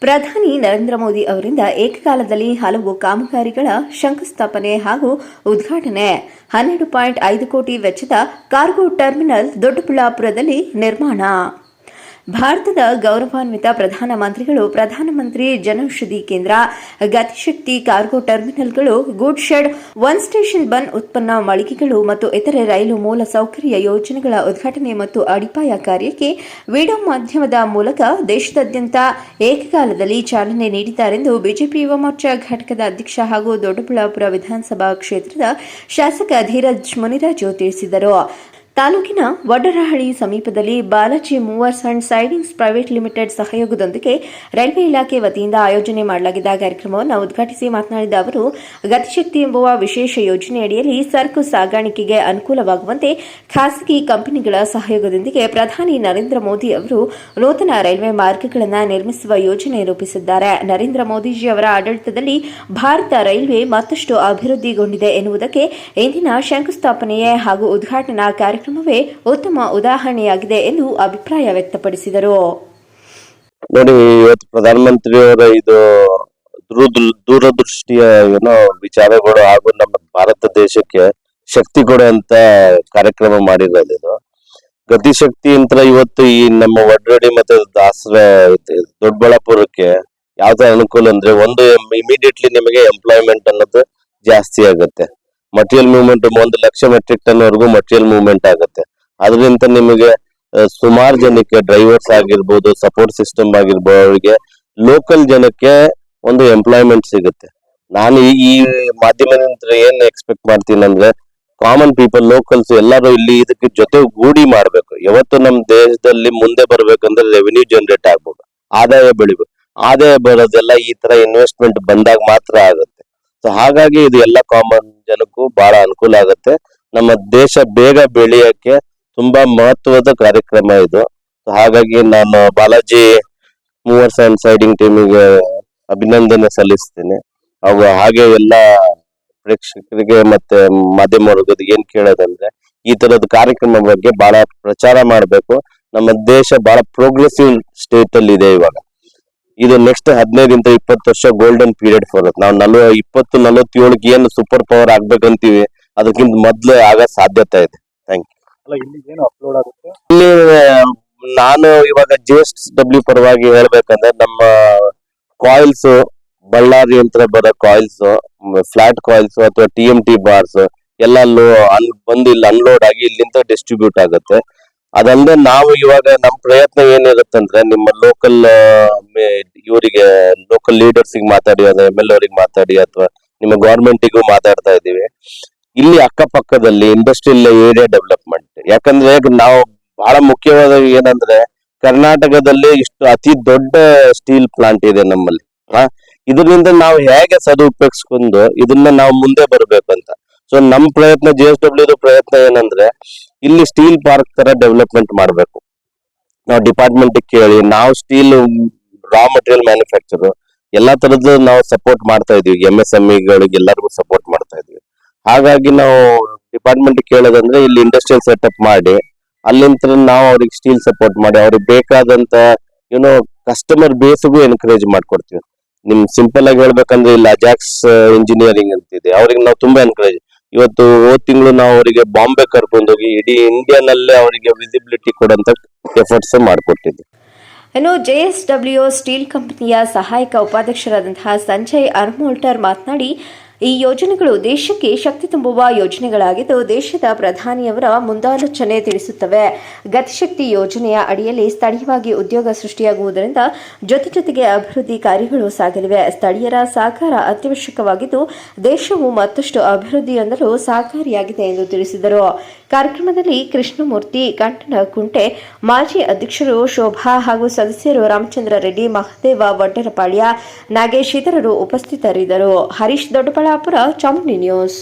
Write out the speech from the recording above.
ಪ್ರಧಾನಿ ನರೇಂದ್ರ ಮೋದಿ ಅವರಿಂದ ಏಕಕಾಲದಲ್ಲಿ ಹಲವು ಕಾಮಗಾರಿಗಳ ಶಂಕುಸ್ಥಾಪನೆ ಹಾಗೂ ಉದ್ಘಾಟನೆ. ಹನ್ನೆರಡು ಪಾಯಿಂಟ್ ಐದು ಕೋಟಿ ವೆಚ್ಚದ ಕಾರ್ಗೋ ಟರ್ಮಿನಲ್ ದೊಡ್ಡಬಳ್ಳಾಪುರದಲ್ಲಿ ನಿರ್ಮಾಣ. ಭಾರತದ ಗೌರವಾನ್ವಿತ ಪ್ರಧಾನಮಂತ್ರಿಗಳು, ಪ್ರಧಾನಮಂತ್ರಿ ಜನೌಷಧಿ ಕೇಂದ್ರ, ಗತಿಶಕ್ತಿ ಕಾರ್ಗೋ ಟರ್ಮಿನಲ್ಗಳು good shed one station one ಉತ್ಪನ್ನ ಮಳಿಗೆಗಳು ಮತ್ತು ಇತರೆ ರೈಲು ಮೂಲ ಸೌಕರ್ಯ ಯೋಜನೆಗಳ ಉದ್ಘಾಟನೆ ಮತ್ತು ಅಡಿಪಾಯ ಕಾರ್ಯಕ್ಕೆ ವಿಡಿಯೋ ಮಾಧ್ಯಮದ ಮೂಲಕ ದೇಶದಾದ್ಯಂತ ಏಕಕಾಲದಲ್ಲಿ ಚಾಲನೆ ನೀಡಿದ್ದಾರೆಂದು ಬಿಜೆಪಿ ಯುವ ಮೋರ್ಚಾ ಘಟಕದ ಅಧ್ಯಕ್ಷ ಹಾಗೂ ದೊಡ್ಡಬಳ್ಳಾಪುರ ವಿಧಾನಸಭಾ ಕ್ಷೇತ್ರದ ಶಾಸಕ ಧೀರಜ್ ಮುನಿರಾಜು ತಿಳಿಸಿದರು. ತಾಲೂಕಿನ ವಡ್ಡರಹಳ್ಳಿ ಸಮೀಪದಲ್ಲಿ Balaji movers and sidings private limited ಸಹಯೋಗದೊಂದಿಗೆ ರೈಲ್ವೆ ಇಲಾಖೆ ವತಿಯಿಂದ ಆಯೋಜನೆ ಮಾಡಲಾಗಿದ್ದ ಕಾರ್ಯಕ್ರಮವನ್ನು ಉದ್ಘಾಟಿಸಿ ಮಾತನಾಡಿದ ಅವರು, ಗತಿಶಕ್ತಿ ಎಂಬುವ ವಿಶೇಷ ಯೋಜನೆಯಡಿಯಲ್ಲಿ ಸರಕು ಸಾಗಾಣಿಕೆಗೆ ಅನುಕೂಲವಾಗುವಂತೆ ಖಾಸಗಿ ಕಂಪನಿಗಳ ಸಹಯೋಗದೊಂದಿಗೆ ಪ್ರಧಾನಿ ನರೇಂದ್ರ ಮೋದಿ ಅವರು ನೂತನ ರೈಲ್ವೆ ಮಾರ್ಗಗಳನ್ನು ನಿರ್ಮಿಸುವ ಯೋಜನೆ ರೂಪಿಸಿದ್ದಾರೆ. ನರೇಂದ್ರ ಮೋದಿಜಿ ಅವರ ಆಡಳಿತದಲ್ಲಿ ಭಾರತ ರೈಲ್ವೆ ಮತ್ತಷ್ಟು ಅಭಿವೃದ್ಧಿಗೊಂಡಿದೆ ಎನ್ನುವುದಕ್ಕೆ ಇಂದಿನ ಶಂಕುಸ್ಥಾಪನೆಯೇ ಹಾಗೂ ಉದ್ಘಾಟನಾ ಕಾರ್ಯಕ್ರಮವೇ ಉತ್ತಮ ಉದಾಹರಣೆಯಾಗಿದೆ ಎಂದು ಅಭಿಪ್ರಾಯ ವ್ಯಕ್ತಪಡಿಸಿದರು. ನೋಡಿ, ಇವತ್ತು ಪ್ರಧಾನಮಂತ್ರಿಯವರ ಇದು ದೂರ ದೂರದೃಷ್ಟಿಯ ಏನೋ ವಿಚಾರಗಳು ಹಾಗೂ ನಮ್ಮ ಭಾರತ ದೇಶಕ್ಕೆ ಶಕ್ತಿ ಕೊಡುವಂತ ಕಾರ್ಯಕ್ರಮ ಮಾಡಿರೋದು ಇದು. ಗತಿಶಕ್ತಿ ಅಂತ ಇವತ್ತು ಈ ನಮ್ಮ ವಡ್ರಡಿ ಮತ್ತೆ ದಾಸರ ದೊಡ್ಡಬಳ್ಳಾಪುರಕ್ಕೆ ಯಾವ್ದು ಅನುಕೂಲ ಅಂದ್ರೆ ಒಂದು ಇಮಿಡಿಯೇಟ್ಲಿ ನಿಮಗೆ ಎಂಪ್ಲಾಯ್ಮೆಂಟ್ ಅನ್ನೋದು ಜಾಸ್ತಿ ಆಗುತ್ತೆ. ಮಟೀರಿಯಲ್ ಮೂವ್ಮೆಂಟ್ ಒಂದು ಲಕ್ಷ ಮೆಟ್ರಿಕ್ ಟನ್ ವರೆಗೂ ಮಟೀರಿಯಲ್ ಮೂವ್ಮೆಂಟ್ ಆಗುತ್ತೆ. ಅದರಿಂದ ನಿಮಗೆ ಸುಮಾರು ಜನಕ್ಕೆ ಡ್ರೈವರ್ಸ್ ಆಗಿರ್ಬೋದು ಸಪೋರ್ಟ್ ಸಿಸ್ಟಮ್ ಆಗಿರ್ಬೋದು, ಅವರಿಗೆ ಲೋಕಲ್ ಜನಕ್ಕೆ ಒಂದು ಎಂಪ್ಲಾಯ್ಮೆಂಟ್ ಸಿಗುತ್ತೆ. ನಾನು ಈ ಮಾಧ್ಯಮದಿಂದ ಏನ್ ಎಕ್ಸ್ಪೆಕ್ಟ್ ಮಾಡ್ತೀನಿ ಅಂದ್ರೆ ಕಾಮನ್ ಪೀಪಲ್ ಲೋಕಲ್ಸ್ ಎಲ್ಲರೂ ಇಲ್ಲಿ ಇದಕ್ಕೆ ಜೊತೆ ಗೂಡಿ ಮಾಡ್ಬೇಕು. ಯಾವತ್ತು ನಮ್ಮ ದೇಶದಲ್ಲಿ ಮುಂದೆ ಬರ್ಬೇಕಂದ್ರೆ ರೆವಿನ್ಯೂ ಜನರೇಟ್ ಆಗ್ಬೇಕು ಆದಾಯ ಬೆಳಿಬೇಕು. ಆದಾಯ ಬರೋದೆಲ್ಲ ಈ ತರ ಇನ್ವೆಸ್ಟ್ಮೆಂಟ್ ಬಂದಾಗ ಮಾತ್ರ ಆಗುತ್ತೆ. ಸೊ ಹಾಗಾಗಿ ಇದು ಎಲ್ಲ ಕಾಮನ್ ಜನಕ್ಕೂ ಬಹಳ ಅನುಕೂಲ ಆಗುತ್ತೆ. ನಮ್ಮ ದೇಶ ಬೇಗ ಬೆಳೆಯಕ್ಕೆ ತುಂಬಾ ಮಹತ್ವದ ಕಾರ್ಯಕ್ರಮ ಇದು. ಸೊ ಹಾಗಾಗಿ ನಾನು ಬಾಲಾಜಿ ಮೂವರ್ಸ್ ಅಂಡ್ ಸೈಡಿಂಗ್ ಟೀಮಿಗೆ ಅಭಿನಂದನೆ ಸಲ್ಲಿಸ್ತೀನಿ. ಅವು ಹಾಗೆ ಎಲ್ಲ ಪ್ರೇಕ್ಷಕರಿಗೆ ಮತ್ತೆ ಮಾಧ್ಯಮ ವರ್ಗದ ಏನ್ ಕೇಳೋದಂದ್ರೆ, ಈ ತರದ ಕಾರ್ಯಕ್ರಮ ಬಗ್ಗೆ ಬಹಳ ಪ್ರಚಾರ ಮಾಡಬೇಕು. ನಮ್ಮ ದೇಶ ಬಹಳ ಪ್ರೋಗ್ರೆಸಿವ್ ಸ್ಟೇಟ್ ಅಲ್ಲಿ ಇದೆ ಇವಾಗ. ಇದು ನೆಕ್ಸ್ಟ್ ಹದಿನೈದಿಂದ ಇಪ್ಪತ್ತು ವರ್ಷ ಗೋಲ್ಡನ್ ಪೀರಿಯಡ್ ಫಾರ್ ನಾವು ನಲ್ವ ಇಪ್ಪತ್ತು ನಲವತ್ತೇಳಕ್ಕೆ ಏನು ಸೂಪರ್ ಪವರ್ ಆಗ್ಬೇಕಂತೀವಿ ಅದಕ್ಕಿಂತ ಮೊದ್ಲು ಆಗ ಸಾಧ್ಯತೆ ಇದೆ. ಥ್ಯಾಂಕ್ ಯು ಇಲ್ಲಿ ಏನು ಅಪ್ಲೋಡ್ ಆಗುತ್ತೆ? ಇಲ್ಲಿ ನಾನು ಇವಾಗ ಜಿ ಎಸ್ ಡಬ್ಲ್ಯೂ ಪರವಾಗಿ ಹೇಳ್ಬೇಕಂದ್ರೆ ನಮ್ಮ ಕಾಯಿಲ್ಸ್ ಬಳ್ಳಾರಿ ಅಂತ ಬರೋ ಕಾಯಿಲ್ಸ್ ಫ್ಲಾಟ್ ಕಾಯಿಲ್ಸ್ ಅಥವಾ ಟಿ ಎಂ ಟಿ ಬಾರ್ಸ್ ಎಲ್ಲ ಲೋ ಅನ್ ಬಂದು ಇಲ್ಲಿ ಅನ್ಲೋಡ್ ಆಗಿ ಇಲ್ಲಿಂದ ಡಿಸ್ಟ್ರಿಬ್ಯೂಟ್ ಆಗುತ್ತೆ. ಅದಲ್ಲದೆ ನಾವು ಇವಾಗ ನಮ್ಮ ಪ್ರಯತ್ನ ಏನಿರುತ್ತಂದ್ರೆ ನಿಮ್ಮ ಲೋಕಲ್ ಇವರಿಗೆ ಲೋಕಲ್ ಲೀಡರ್ಸ್ ಮಾತಾಡಿ ಅದ ಎಂ ಎಲ್ ಅವರಿಗೆ ಮಾತಾಡಿ ಅಥವಾ ನಿಮ್ಮ ಗೌರ್ಮೆಂಟಿಗೂ ಮಾತಾಡ್ತಾ ಇದ್ದೀವಿ. ಇಲ್ಲಿ ಅಕ್ಕಪಕ್ಕದಲ್ಲಿ ಇಂಡಸ್ಟ್ರಿಯಲ್ ಏರಿಯಾ ಡೆವಲಪ್ಮೆಂಟ್ ಯಾಕಂದ್ರೆ ನಾವು ಬಹಳ ಮುಖ್ಯವಾದ ಏನಂದ್ರೆ ಕರ್ನಾಟಕದಲ್ಲಿ ಇಷ್ಟು ಅತಿ ದೊಡ್ಡ ಸ್ಟೀಲ್ ಪ್ಲಾಂಟ್ ಇದೆ ನಮ್ಮಲ್ಲಿ. ಇದರಿಂದ ನಾವು ಹೇಗೆ ಸದುಪಯೋಗಿಸ್ಕೊಂಡು ಇದನ್ನ ನಾವು ಮುಂದೆ ಬರಬೇಕು ಅಂತ ಸೊ ನಮ್ಮ ಪ್ರಯತ್ನ ಜಿ ಎಸ್ ಡಬ್ಲ್ಯೂ ಪ್ರಯತ್ನ ಏನಂದ್ರೆ ಇಲ್ಲಿ ಸ್ಟೀಲ್ ಪಾರ್ಕ್ ತರ ಡೆವಲಪ್ಮೆಂಟ್ ಮಾಡಬೇಕು. ನಾವು ಡಿಪಾರ್ಟ್ಮೆಂಟ್ ಕೇಳಿ, ನಾವು ಸ್ಟೀಲ್ ರಾ ಮಟೀರಿಯಲ್ ಮ್ಯಾನುಫ್ಯಾಕ್ಚರ್ ಎಲ್ಲಾ ತರದ್ದು ನಾವು ಸಪೋರ್ಟ್ ಮಾಡ್ತಾ ಇದೀವಿ ಎಂ ಎಸ್ ಎಂ ಇಗಳಿಗೆ ಎಲ್ಲರಿಗೂ ಸಪೋರ್ಟ್ ಮಾಡ್ತಾ ಇದೀವಿ ಹಾಗಾಗಿ ನಾವು ಡಿಪಾರ್ಟ್ಮೆಂಟ್ ಕೇಳೋದಂದ್ರೆ ಇಲ್ಲಿ ಇಂಡಸ್ಟ್ರಿಯಲ್ ಸೆಟಪ್ ಮಾಡಿ ಅಲ್ಲಿಂದ ನಾವು ಅವ್ರಿಗೆ ಸ್ಟೀಲ್ ಸಪೋರ್ಟ್ ಮಾಡಿ, ಅವ್ರಿಗೆ ಬೇಕಾದಂತ ಏನೋ ಕಸ್ಟಮರ್ ಬೇಸ್ಗೂ ಎನ್ಕರೇಜ್ ಮಾಡ್ಕೊಡ್ತೀವಿ. ನಿಮ್ ಸಿಂಪಲ್ ಆಗಿ ಹೇಳ್ಬೇಕಂದ್ರೆ ಇಲ್ಲಿ ಅಜಾಕ್ಸ್ ಇಂಜಿನಿಯರಿಂಗ್ ಅಂತಿದೆ. ಅವ್ರಿಗೆ ನಾವು ತುಂಬಾ ಎನ್ಕರೇಜ್ ಇವತ್ತು ಹೋದ್ ತಿಂಗಳು ನಾವು ಅವರಿಗೆ ಬಾಂಬೆ ಕರ್ಕೊಂಡೋಗಿ ಇಡೀ ಇಂಡಿಯಾನಲ್ಲೇ ಅವರಿಗೆ ವಿಸಿಬಿಲಿಟಿ ಕೊಡಂತ ಎಫರ್ಟ್ಸ್ ಮಾಡ್ಕೊಟ್ಟಿದ್ವಿ. ಎಸ್ ಡಬ್ಲ್ಯೂ ಸ್ಟೀಲ್ ಕಂಪನಿಯ ಸಹಾಯಕ ಉಪಾಧ್ಯಕ್ಷರಾದಂತಹ ಸಂಜಯ್ ಅರ್ಮೋಲ್ಟರ್ ಮಾತನಾಡಿ ಈ ಯೋಜನೆಗಳು ದೇಶಕ್ಕೆ ಶಕ್ತಿ ತುಂಬುವ ಯೋಜನೆಗಳಾಗಿದ್ದು ದೇಶದ ಪ್ರಧಾನಿಯವರ ಮುಂದಾಲೋಚನೆ ತಿಳಿಸುತ್ತವೆ. ಗತಿಶಕ್ತಿ ಯೋಜನೆಯ ಅಡಿಯಲ್ಲಿ ಸ್ಥಳೀಯವಾಗಿ ಉದ್ಯೋಗ ಸೃಷ್ಟಿಯಾಗುವುದರಿಂದ ಜೊತೆ ಜೊತೆಗೆ ಅಭಿವೃದ್ಧಿ ಕಾರ್ಯಗಳು ಸಾಗಲಿವೆ. ಸ್ಥಳೀಯರ ಸಹಕಾರ ಅತ್ಯವಶ್ಯಕವಾಗಿದ್ದು ದೇಶವು ಮತ್ತಷ್ಟು ಅಭಿವೃದ್ಧಿ ಹೊಂದಲು ಸಹಕಾರಿಯಾಗಿದೆ ಎಂದು ತಿಳಿಸಿದರು. ಕಾರ್ಯಕ್ರಮದಲ್ಲಿ ಕೃಷ್ಣಮೂರ್ತಿ, ಕಂಠನ ಕುಂಟೆ, ಮಾಜಿ ಅಧ್ಯಕ್ಷರು ಶೋಭಾ ಹಾಗೂ ಸದಸ್ಯರು ರಾಮಚಂದ್ರ ರೆಡ್ಡಿ, ಮಹದೇವ, ವಡ್ಡರಪಾಳ್ಯ, ನಾಗೇಶ್ ಇತರರು ಉಪಸ್ಥಿತರಿದ್ದರು. ಹರೀಶ್ ದೊಡ್ಡಬಳ್ಳಾಪುರ ಚಾಮುಂಡಿ ನ್ಯೂಸ್